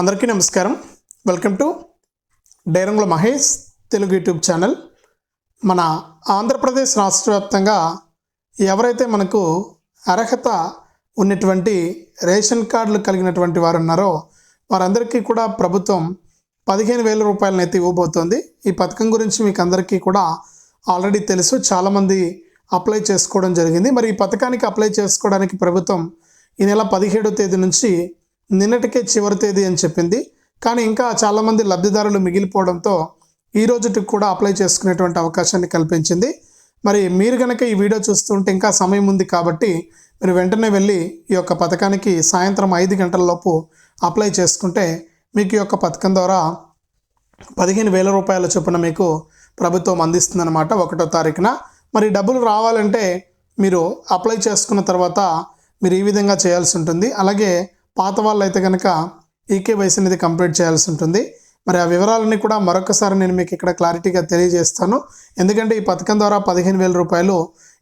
అందరికీ నమస్కారం. Welcome to Dairangula Mahesh Telugu YouTube channel. మన ఆంధ్రప్రదేశ్ రాష్ట్ర వ్యాప్తంగా ఎవరైతే మనకు అర్హత ఉన్నటువంటి రేషన్ కార్డులు కలిగినటువంటి వారు ఉన్నారో వారందరికీ కూడా ప్రభుత్వం పదిహేను వేల రూపాయలను అయితే ఇవ్వబోతోంది. ఈ పథకం గురించి మీకు అందరికీ కూడా ఆల్రెడీ తెలుసు. చాలామంది అప్లై చేసుకోవడం జరిగింది. మరి ఈ పథకానికి అప్లై చేసుకోవడానికి ప్రభుత్వం ఈ నెల పదిహేడో తేదీ నుంచి నిన్నటికే చివరి తేదీ అని చెప్పింది. కానీ ఇంకా చాలామంది లబ్ధిదారులు మిగిలిపోవడంతో ఈ రోజుటికి కూడా అప్లై చేసుకునేటువంటి అవకాశాన్ని కల్పించింది. మరి మీరు కనుక ఈ వీడియో చూస్తుంటే ఇంకా సమయం ఉంది కాబట్టి మీరు వెంటనే వెళ్ళి ఈ యొక్క పథకానికి సాయంత్రం ఐదు గంటలలోపు అప్లై చేసుకుంటే మీకు ఈ యొక్క పథకం ద్వారా పదిహేను వేల రూపాయల చొప్పున మీకు ప్రభుత్వం అందిస్తుందన్నమాట ఒకటో తారీఖున. మరి డబ్బులు రావాలంటే మీరు అప్లై చేసుకున్న తర్వాత మీరు ఈ విధంగా చేయాల్సి ఉంటుంది. అలాగే పాత వాళ్ళు అయితే కనుక ఈకేవైసీ అనేది కంప్లీట్ చేయాల్సి ఉంటుంది. మరి ఆ వివరాలన్నీ కూడా మరొకసారి నేను మీకు ఇక్కడ క్లారిటీగా తెలియజేస్తాను. ఎందుకంటే ఈ పథకం ద్వారా పదిహేను వేల రూపాయలు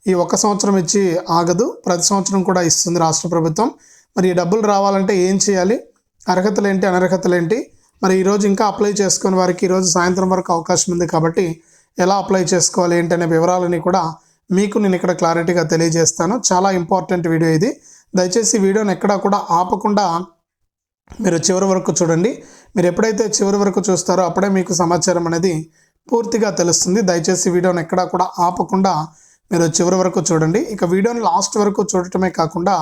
ఈ ఒక్క సంవత్సరం ఇచ్చి ఆగదు. ప్రతి సంవత్సరం కూడా ఇస్తుంది రాష్ట్ర ప్రభుత్వం. మరి ఈ డబ్బులు రావాలంటే ఏం చేయాలి? అర్హతలు ఏంటి అనర్హతలు ఏంటి మరి ఈరోజు ఇంకా అప్లై చేసుకునే వారికి ఈరోజు సాయంత్రం వరకు అవకాశం ఉంది కాబట్టి ఎలా అప్లై చేసుకోవాలి ఏంటి అనే వివరాలని కూడా మీకు నేను ఇక్కడ క్లారిటీగా తెలియజేస్తాను. చాలా ఇంపార్టెంట్ వీడియో ఇది. దయచేసి వీడియోని ఎక్కడా కూడా ఆపకుండా మీరు చివరి వరకు చూడండి. మీరు ఎప్పుడైతే చివరి వరకు చూస్తారో అప్పుడే మీకు సమాచారం అనేది పూర్తిగా తెలుస్తుంది. దయచేసి వీడియోని ఎక్కడా కూడా ఆపకుండా మీరు చివరి వరకు చూడండి. ఇక వీడియోని లాస్ట్ వరకు చూడటమే కాకుండా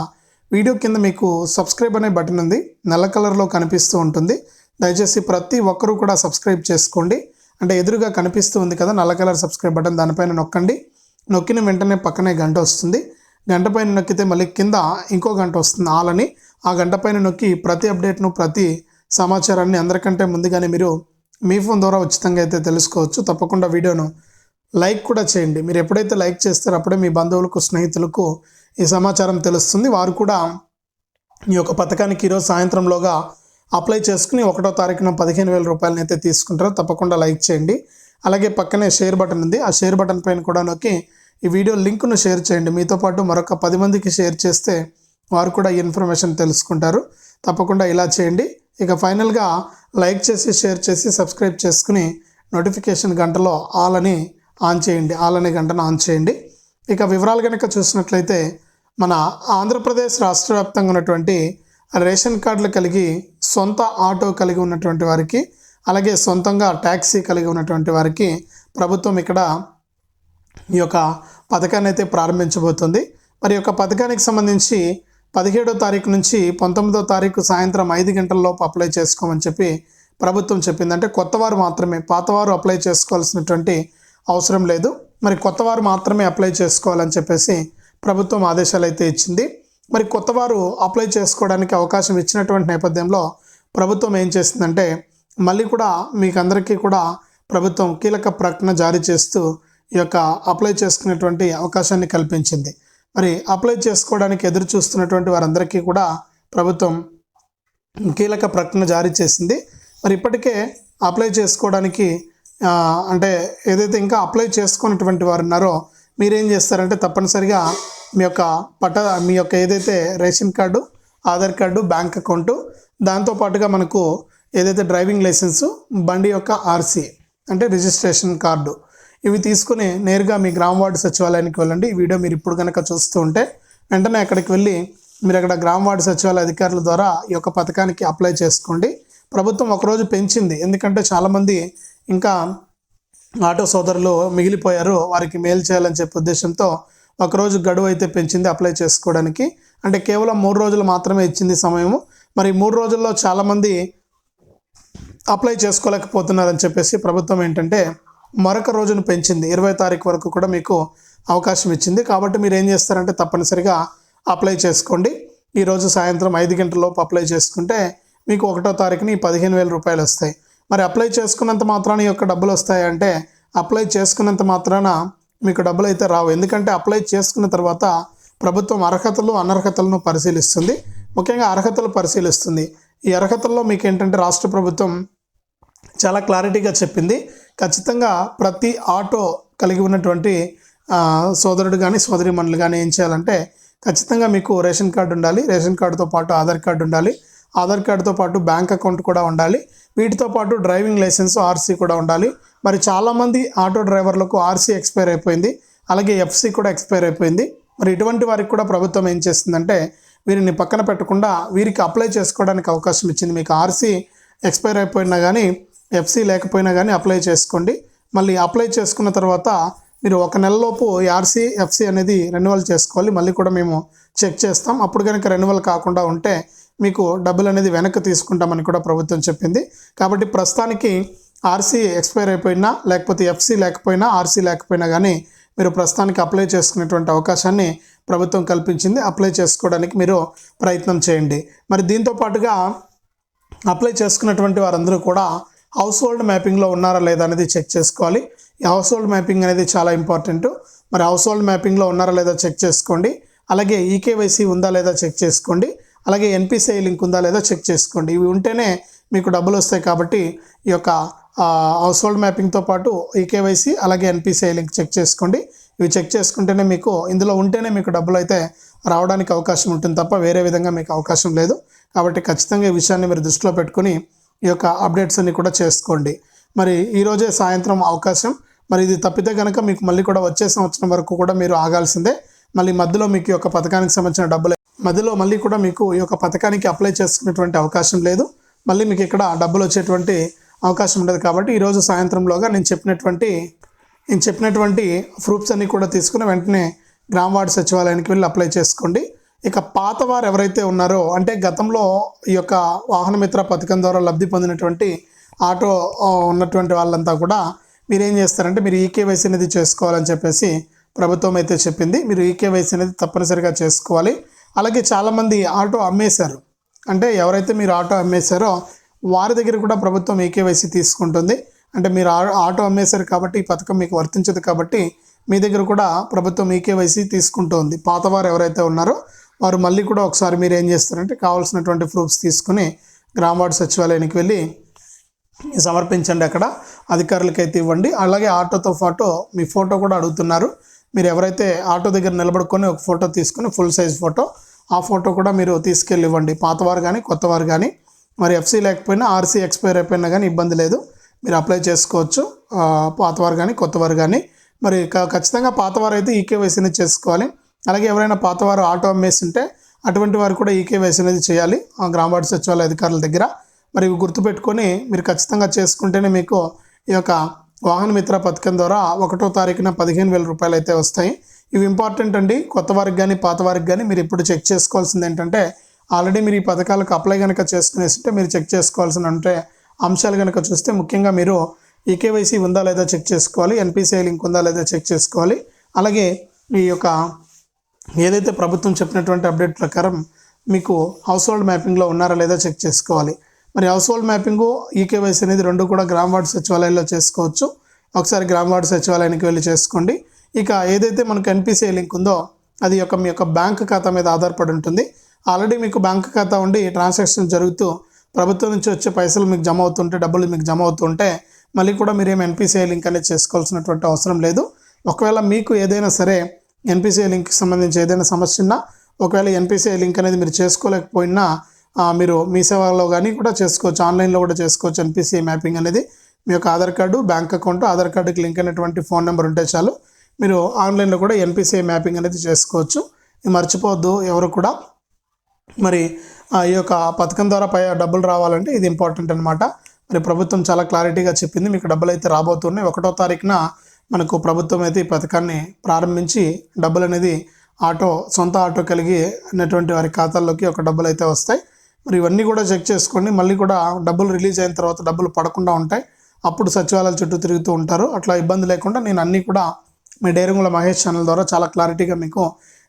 వీడియో కింద మీకు సబ్స్క్రైబ్ అనే బటన్ ఉంది. నల్ల కలర్లో కనిపిస్తూ ఉంటుంది. దయచేసి ప్రతి ఒక్కరూ కూడా సబ్స్క్రైబ్ చేసుకోండి. అంటే ఎదురుగా కనిపిస్తూ ఉంది కదా నల్ల కలర్ సబ్స్క్రైబ్ బటన్ దానిపైన నొక్కండి. నొక్కిన వెంటనే పక్కనే గంట వస్తుంది. గంట పైన నొక్కితే మళ్ళీ కింద ఇంకో గంట వస్తుంది. ఆలని ఆ గంట పైన నొక్కి ప్రతి అప్డేట్ను ప్రతి సమాచారాన్ని అందరికంటే ముందుగానే మీరు మీ ఫోన్ ద్వారా ఉచితంగా అయితే తెలుసుకోవచ్చు. తప్పకుండా వీడియోను లైక్ కూడా చేయండి. మీరు ఎప్పుడైతే లైక్ చేస్తారో అప్పుడే మీ బంధువులకు స్నేహితులకు ఈ సమాచారం తెలుస్తుంది. వారు కూడా ఈ యొక్క పథకానికి ఈరోజు సాయంత్రంలోగా అప్లై చేసుకుని ఒకటో తారీఖున పదిహేను వేల రూపాయలని అయితే తీసుకుంటారో తప్పకుండా లైక్ చేయండి. అలాగే పక్కనే షేర్ బటన్ ఉంది. ఆ షేర్ బటన్ పైన కూడా నొక్కి ఈ వీడియో లింక్ను షేర్ చేయండి. మీతో పాటు మరొక పది మందికి షేర్ చేస్తే వారు కూడా ఈ ఇన్ఫర్మేషన్ తెలుసుకుంటారు. తప్పకుండా ఇలా చేయండి. ఇక ఫైనల్గా లైక్ చేసి షేర్ చేసి సబ్స్క్రైబ్ చేసుకుని నోటిఫికేషన్ గంటలో ఆల్ అని ఆన్ చేయండి. ఆల్ అనే గంటను ఆన్ చేయండి. ఇక వివరాలు కనుక చూసినట్లయితే మన ఆంధ్రప్రదేశ్ రాష్ట్ర వ్యాప్తంగా ఉన్నటువంటి రేషన్ కార్డులు కలిగి సొంత ఆటో కలిగి ఉన్నటువంటి వారికి అలాగే సొంతంగా ట్యాక్సీ కలిగి ఉన్నటువంటి వారికి ప్రభుత్వం ఇక్కడ ఈ యొక్క పథకాన్ని అయితే ప్రారంభించబోతుంది. మరి యొక్క పథకానికి సంబంధించి పదిహేడో తారీఖు నుంచి పంతొమ్మిదో తారీఖు సాయంత్రం ఐదు గంటల లోపు అప్లై చేసుకోమని చెప్పి ప్రభుత్వం చెప్పింది. అంటే కొత్తవారు మాత్రమే పాతవారు అప్లై చేసుకోవాల్సినటువంటి అవసరం లేదు. మరి కొత్తవారు మాత్రమే అప్లై చేసుకోవాలని చెప్పేసి ప్రభుత్వం ఆదేశాలు అయితే ఇచ్చింది. మరి కొత్తవారు అప్లై చేసుకోవడానికి అవకాశం ఇచ్చినటువంటి నేపథ్యంలో ప్రభుత్వం ఏం చేసిందంటే మళ్ళీ కూడా మీకు అందరికీ కూడా ప్రభుత్వం కీలక ప్రకటన జారీ చేస్తూ ఈ యొక్క అప్లై చేసుకునేటువంటి అవకాశాన్ని కల్పించింది. మరి అప్లై చేసుకోవడానికి ఎదురు చూస్తున్నటువంటి వారందరికీ కూడా ప్రభుత్వం కీలక ప్రకటన జారీ చేసింది. మరి ఇప్పటికే అప్లై చేసుకోవడానికి అంటే ఏదైతే ఇంకా అప్లై చేసుకున్నటువంటి వారు ఉన్నారో మీరేం చేస్తారంటే తప్పనిసరిగా మీ యొక్క పట్ట మీ యొక్క ఏదైతే ration card Aadhaar card bank account దాంతోపాటుగా మనకు ఏదైతే డ్రైవింగ్ లైసెన్సు బండి యొక్క ఆర్సీ అంటే రిజిస్ట్రేషన్ కార్డు ఇవి తీసుకుని నేరుగా మీ గ్రామ వార్డు సచివాలయానికి వెళ్ళండి. ఈ వీడియో మీరు ఇప్పుడు కనుక చూస్తూ ఉంటే వెంటనే అక్కడికి వెళ్ళి మీరు అక్కడ గ్రామ వార్డు సచివాలయ అధికారుల ద్వారా ఈ యొక్క పథకానికి అప్లై చేసుకోండి. ప్రభుత్వం ఒకరోజు పెంచింది. ఎందుకంటే చాలామంది ఇంకా ఆటో సోదరులు మిగిలిపోయారు. వారికి మేలు చేయాలని చెప్పే ఉద్దేశంతో ఒకరోజు గడువు అయితే పెంచింది అప్లై చేసుకోవడానికి. అంటే కేవలం మూడు రోజులు మాత్రమే ఇచ్చింది సమయము. మరి మూడు రోజుల్లో చాలామంది అప్లై చేసుకోలేకపోతున్నారని చెప్పేసి ప్రభుత్వం ఏంటంటే మరొక రోజును పెంచింది. ఇరవై తారీఖు వరకు కూడా మీకు అవకాశం ఇచ్చింది. కాబట్టి మీరు ఏం చేస్తారంటే తప్పనిసరిగా అప్లై చేసుకోండి. ఈరోజు సాయంత్రం ఐదు గంటల లోపు అప్లై చేసుకుంటే మీకు ఒకటో తారీఖుని పదిహేను వేల రూపాయలు వస్తాయి. మరి అప్లై చేసుకున్నంత మాత్రాన ఈ యొక్క డబ్బులు వస్తాయంటే అప్లై చేసుకున్నంత మాత్రాన మీకు డబ్బులు అయితే రావు. ఎందుకంటే అప్లై చేసుకున్న తర్వాత ప్రభుత్వం అర్హతలు అనర్హతలను పరిశీలిస్తుంది. ముఖ్యంగా అర్హతలు పరిశీలిస్తుంది. ఈ అర్హతల్లో మీకు ఏంటంటే రాష్ట్ర ప్రభుత్వం చాలా క్లారిటీగా చెప్పింది. ఖచ్చితంగా ప్రతి ఆటో కలిగి ఉన్నటువంటి సోదరుడు కానీ సోదరిమణులు కానీ ఏం చేయాలంటే ఖచ్చితంగా మీకు రేషన్ కార్డు ఉండాలి. రేషన్ కార్డుతో పాటు ఆధార్ కార్డు ఉండాలి. ఆధార్ కార్డుతో పాటు బ్యాంక్ అకౌంట్ కూడా ఉండాలి. వీటితో పాటు డ్రైవింగ్ లైసెన్స్ ఆర్సీ కూడా ఉండాలి. మరి చాలామంది ఆటో డ్రైవర్లకు ఆర్సీ ఎక్స్పైర్ అయిపోయింది. అలాగే ఎఫ్సీ కూడా ఎక్స్పైర్ అయిపోయింది. మరి ఇటువంటి వారికి కూడా ప్రభుత్వం ఏం చేస్తుందంటే వీరిని పక్కన పెట్టకుండా వీరికి అప్లై చేసుకోవడానికి అవకాశం ఇచ్చింది. మీకు ఆర్సీ ఎక్స్పైర్ అయిపోయినా కానీ ఎఫ్సి లేకపోయినా కానీ అప్లై చేసుకోండి. మళ్ళీ అప్లై చేసుకున్న తర్వాత మీరు ఒక నెలలోపు ఆర్సీ ఎఫ్సి అనేది రెన్యువల్ చేసుకోవాలి. మళ్ళీ కూడా మేము చెక్ చేస్తాం. అప్పుడు కనుక రెన్యువల్ కాకుండా ఉంటే మీకు డబ్బులు అనేది వెనక్కి తీసుకుంటామని కూడా ప్రభుత్వం చెప్పింది. కాబట్టి ప్రస్తుతానికి ఆర్సీ ఎక్స్పైర్ అయిపోయినా లేకపోతే ఎఫ్సీ లేకపోయినా ఆర్సీ లేకపోయినా కానీ మీరు ప్రస్తుతానికి అప్లై చేసుకునేటువంటి అవకాశాన్ని ప్రభుత్వం కల్పించింది. అప్లై చేసుకోవడానికి మీరు ప్రయత్నం చేయండి. మరి దీంతో పాటుగా అప్లై చేసుకున్నటువంటి వారందరూ కూడా హౌస్ హోల్డ్ మ్యాపింగ్లో ఉన్నారా లేదా అనేది చెక్ చేసుకోవాలి. ఈ హౌస్ హోల్డ్ మ్యాపింగ్ అనేది చాలా ఇంపార్టెంట్ మరి హౌస్ హోల్డ్ మ్యాపింగ్లో ఉన్నారా లేదా చెక్ చేసుకోండి. అలాగే ఈకేవైసీ ఉందా లేదా చెక్ చేసుకోండి. అలాగే ఎన్పిసిఐ లింక్ ఉందా లేదా చెక్ చేసుకోండి. ఇవి ఉంటేనే మీకు డబ్బులు వస్తాయి కాబట్టి ఈ యొక్క హౌస్ హోల్డ్ మ్యాపింగ్తో పాటు ఈకేవైసీ అలాగే ఎన్పిసిఐ లింక్ చెక్ చేసుకోండి. ఇవి చెక్ చేసుకుంటేనే మీకు ఇందులో ఉంటేనే మీకు డబ్బులు అయితే రావడానికి అవకాశం ఉంటుంది తప్ప వేరే విధంగా మీకు అవకాశం లేదు. కాబట్టి ఖచ్చితంగా ఈ విషయాన్ని మీరు దృష్టిలో పెట్టుకుని ఈ యొక్క అప్డేట్స్ అన్ని కూడా చేసుకోండి. మరి ఈరోజే సాయంత్రం అవకాశం. మరి ఇది తప్పితే కనుక మీకు మళ్ళీ కూడా వచ్చే సంవత్సరం వరకు కూడా మీరు ఆగాల్సిందే. మళ్ళీ మధ్యలో మీకు ఈ యొక్క పథకానికి సంబంధించిన డబ్బులు మధ్యలో మళ్ళీ కూడా మీకు ఈ యొక్క పథకానికి అప్లై చేసుకునేటువంటి అవకాశం లేదు. మళ్ళీ మీకు ఇక్కడ డబ్బులు వచ్చేటువంటి అవకాశం ఉండదు కాబట్టి ఈరోజు సాయంత్రంలోగా నేను చెప్పినటువంటి నేను చెప్పినటువంటి ప్రూఫ్స్ అన్నీ కూడా తీసుకుని వెంటనే గ్రామ వార్డు సచివాలయానికి వెళ్ళి అప్లై చేసుకోండి. ఇక పాత వారు ఎవరైతే ఉన్నారో అంటే గతంలో ఈ యొక్క వాహనమిత్ర పథకం ద్వారా లబ్ధి పొందినటువంటి ఆటో ఉన్నటువంటి వాళ్ళంతా కూడా మీరు ఏం చేస్తారంటే మీరు ఈకేవైసీ అనేది చేసుకోవాలని చెప్పేసి ప్రభుత్వం అయితే చెప్పింది. మీరు ఈకేవైసీ అనేది తప్పనిసరిగా చేసుకోవాలి. అలాగే చాలామంది ఆటో అమ్మేశారు. అంటే ఎవరైతే మీరు ఆటో అమ్మేశారో వారి దగ్గర కూడా ప్రభుత్వం ఈకేవైసీ తీసుకుంటుంది. అంటే మీరు ఆ- ఆటో అమ్మేశారు కాబట్టి ఈ పథకం మీకు వర్తించదు కాబట్టి మీ దగ్గర కూడా ప్రభుత్వం ఈకేవైసీ తీసుకుంటుంది. పాతవారు ఎవరైతే ఉన్నారో వారు మళ్ళీ కూడా ఒకసారి మీరు ఏం చేస్తారంటే కావాల్సినటువంటి ప్రూఫ్స్ తీసుకుని గ్రామవార్డు సచివాలయానికి వెళ్ళి సమర్పించండి అక్కడ. అధికారులకి అయితే ఇవ్వండి. అలాగే ఆటోతో పాటు మీ ఫోటో కూడా అడుగుతున్నారు. మీరు ఎవరైతే ఆటో దగ్గర నిలబడుకొని ఒక ఫోటో తీసుకుని ఫుల్ సైజ్ ఫోటో ఆ ఫోటో కూడా మీరు తీసుకెళ్ళి ఇవ్వండి. పాతవారు కానీ కొత్తవారు కానీ మరి ఎఫ్సీ లేకపోయినా ఆర్సీ ఎక్స్పైర్ అయిపోయినా కానీ ఇబ్బంది లేదు. మీరు అప్లై చేసుకోవచ్చు. పాతవారు కానీ కొత్తవారు కానీ. మరి క- ఖచ్చితంగా పాతవారు అయితే ఈకేవైసీని చేసుకోవాలి. అలాగే ఎవరైనా పాతవారు ఆటో అమ్మేసి ఉంటే అటువంటి వారు కూడా ఈకేవైసీ అనేది చేయాలి ఆ గ్రామ సచివాలయ అధికారుల దగ్గర. మరి ఇవి గుర్తుపెట్టుకొని మీరు ఖచ్చితంగా చేసుకుంటేనే మీకు ఈ యొక్క వాహన మిత్ర పథకం ద్వారా ఒకటో తారీఖున పదిహేను వేల రూపాయలు అయితే వస్తాయి. ఇవి ఇంపార్టెంట్ అండి. కొత్త వారికి కానీ పాత వారికి కానీ మీరు ఇప్పుడు చెక్ చేసుకోవాల్సింది ఏంటంటే ఆల్రెడీ మీరు ఈ పథకాలకు అప్లై కనుక చేసుకునేస్తుంటే మీరు చెక్ చేసుకోవాల్సిన అంటే అంశాలు కనుక చూస్తే ముఖ్యంగా మీరు ఈకేవైసీ ఉందా లేదా చెక్ చేసుకోవాలి ఎన్పిసిఐ లింక్ ఉందా లేదా చెక్ చేసుకోవాలి. అలాగే ఈ యొక్క ఏదైతే ప్రభుత్వం చెప్పినటువంటి అప్డేట్ ప్రకారం మీకు హౌస్ హోల్డ్ మ్యాపింగ్లో ఉన్నారా లేదా చెక్ చేసుకోవాలి. మరి హౌస్ హోల్డ్ మ్యాపింగ్ ఈకేవైసీ అనేది రెండు కూడా గ్రామ వార్డు సచివాలయంలో చేసుకోవచ్చు. ఒకసారి గ్రామ వార్డు సచివాలయానికి వెళ్ళి చేసుకోండి. ఇక ఏదైతే మనకు ఎన్పిసిఐ లింక్ ఉందో అది యొక్క మీ యొక్క బ్యాంక్ ఖాతా మీద ఆధారపడి ఉంటుంది. ఆల్రెడీ మీకు బ్యాంక్ ఖాతా ఉండి ట్రాన్సాక్షన్ జరుగుతూ ప్రభుత్వం నుంచి వచ్చే పైసలు మీకు జమ అవుతుంటే డబ్బులు మీకు జమ అవుతుంటే మళ్ళీ కూడా మీరేం ఎన్పిసిఐ లింక్ అనేది చేసుకోవాల్సినటువంటి అవసరం లేదు. ఒకవేళ మీకు ఏదైనా సరే ఎన్పిసిఐ లింక్కి సంబంధించి ఏదైనా సమస్య ఉన్నా ఒకవేళ ఎన్పిసిఐ లింక్ అనేది మీరు చేసుకోలేకపోయినా మీరు మీ సేవలో కానీ కూడా చేసుకోవచ్చు. ఆన్లైన్లో కూడా చేసుకోవచ్చు ఎన్పిసిఐ మ్యాపింగ్ అనేది. మీ యొక్క Aadhaar card bank account Aadhaar కార్డుకి లింక్ అయినటువంటి ఫోన్ నెంబర్ ఉంటే చాలు. మీరు ఆన్లైన్లో కూడా ఎన్పిసిఐ మ్యాపింగ్ అనేది చేసుకోవచ్చు. మర్చిపోవద్దు ఎవరు కూడా. మరి ఈ యొక్క పథకం ద్వారా పై డబ్బులు రావాలంటే ఇది ఇంపార్టెంట్ అనమాట మరి ప్రభుత్వం చాలా క్లారిటీగా చెప్పింది. మీకు డబ్బులు అయితే రాబోతున్నాయి. ఒకటో తారీఖున మనకు ప్రభుత్వం అయితే ఈ పథకాన్ని ప్రారంభించి డబ్బులు అనేది ఆటో సొంత ఆటో కలిగి అనేటువంటి వారి ఖాతాల్లోకి ఒక డబ్బులు అయితే వస్తాయి. మరి ఇవన్నీ కూడా చెక్ చేసుకోండి. మళ్ళీ కూడా డబ్బులు రిలీజ్ అయిన తర్వాత డబ్బులు పడకుండా ఉంటాయి. అప్పుడు సచివాలయాల చుట్టూ తిరుగుతూ ఉంటారు. అట్లా ఇబ్బంది లేకుండా నేను అన్నీ కూడా మీ డైరింగుల మహేష్ ఛానల్ ద్వారా చాలా క్లారిటీగా మీకు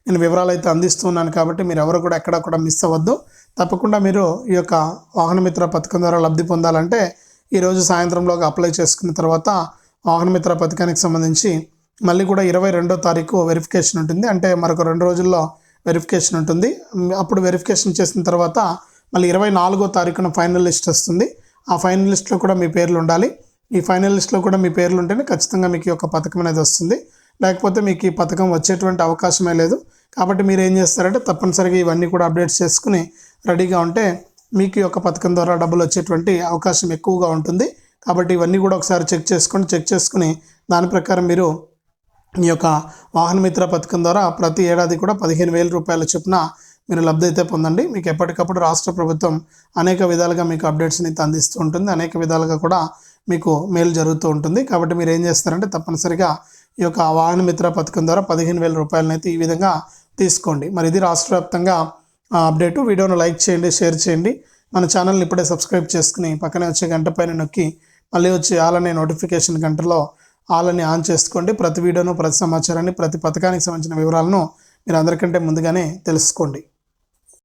నేను వివరాలు అయితే అందిస్తున్నాను కాబట్టి మీరు ఎవరు కూడా ఎక్కడ కూడా మిస్ అవ్వద్దు. తప్పకుండా మీరు ఈ యొక్క వాహనమిత్ర పథకం ద్వారా లబ్ధి పొందాలంటే ఈరోజు సాయంత్రంలోగా అప్లై చేసుకున్న తర్వాత వాహనమిత్ర పథకానికి సంబంధించి మళ్ళీ కూడా ఇరవై రెండో తారీఖు వెరిఫికేషన్ ఉంటుంది. అంటే మరొక రెండు రోజుల్లో వెరిఫికేషన్ ఉంటుంది. అప్పుడు వెరిఫికేషన్ చేసిన తర్వాత మళ్ళీ ఇరవై నాలుగో తారీఖున ఫైనల్ లిస్ట్ వస్తుంది. ఆ ఫైనల్ లిస్ట్లో కూడా మీ పేర్లు ఉండాలి. ఈ ఫైనల్ లిస్ట్లో కూడా మీ పేర్లు ఉంటేనే ఖచ్చితంగా మీకు ఈ యొక్క పథకం అనేది వస్తుంది. లేకపోతే మీకు ఈ పథకం వచ్చేటువంటి అవకాశమే లేదు. కాబట్టి మీరు ఏం చేస్తారంటే తప్పనిసరిగా ఇవన్నీ కూడా అప్డేట్స్ చేసుకుని రెడీగా ఉంటే మీకు ఈ యొక్క పథకం ద్వారా డబ్బులు వచ్చేటువంటి అవకాశం ఎక్కువగా ఉంటుంది. కాబట్టి ఇవన్నీ కూడా ఒకసారి చెక్ చేసుకోండి చెక్ చేసుకుని దాని ప్రకారం మీరు ఈ యొక్క వాహన మిత్ర పథకం ద్వారా ప్రతి ఏడాది కూడా పదిహేను వేల రూపాయల చొప్పున మీరు లబ్ధి అయితే పొందండి. మీకు ఎప్పటికప్పుడు రాష్ట్ర ప్రభుత్వం అనేక విధాలుగా మీకు అప్డేట్స్ని అయితే అందిస్తూ ఉంటుంది. అనేక విధాలుగా కూడా మీకు మేలు జరుగుతూ ఉంటుంది. కాబట్టి మీరు ఏం చేస్తారంటే తప్పనిసరిగా ఈ యొక్క వాహన మిత్ర పథకం ద్వారా పదిహేను వేల రూపాయలను అయితే ఈ విధంగా తీసుకోండి. మరి ఇది రాష్ట్ర వ్యాప్తంగా అప్డేటు. వీడియోను లైక్ చేయండి షేర్ చేయండి. మన ఛానల్ని ఇప్పుడే సబ్స్క్రైబ్ చేసుకుని పక్కనే వచ్చే గంట పైన నొక్కి మళ్ళీ వచ్చి ఆలనే నోటిఫికేషన్ గంటలో ఆలని ఆన్ చేసుకోండి. ప్రతి వీడియోను ప్రతి సమాచారాన్ని ప్రతి పథకానికి సంబంధించిన వివరాలను మీరు అందరికంటే ముందుగానే తెలుసుకోండి.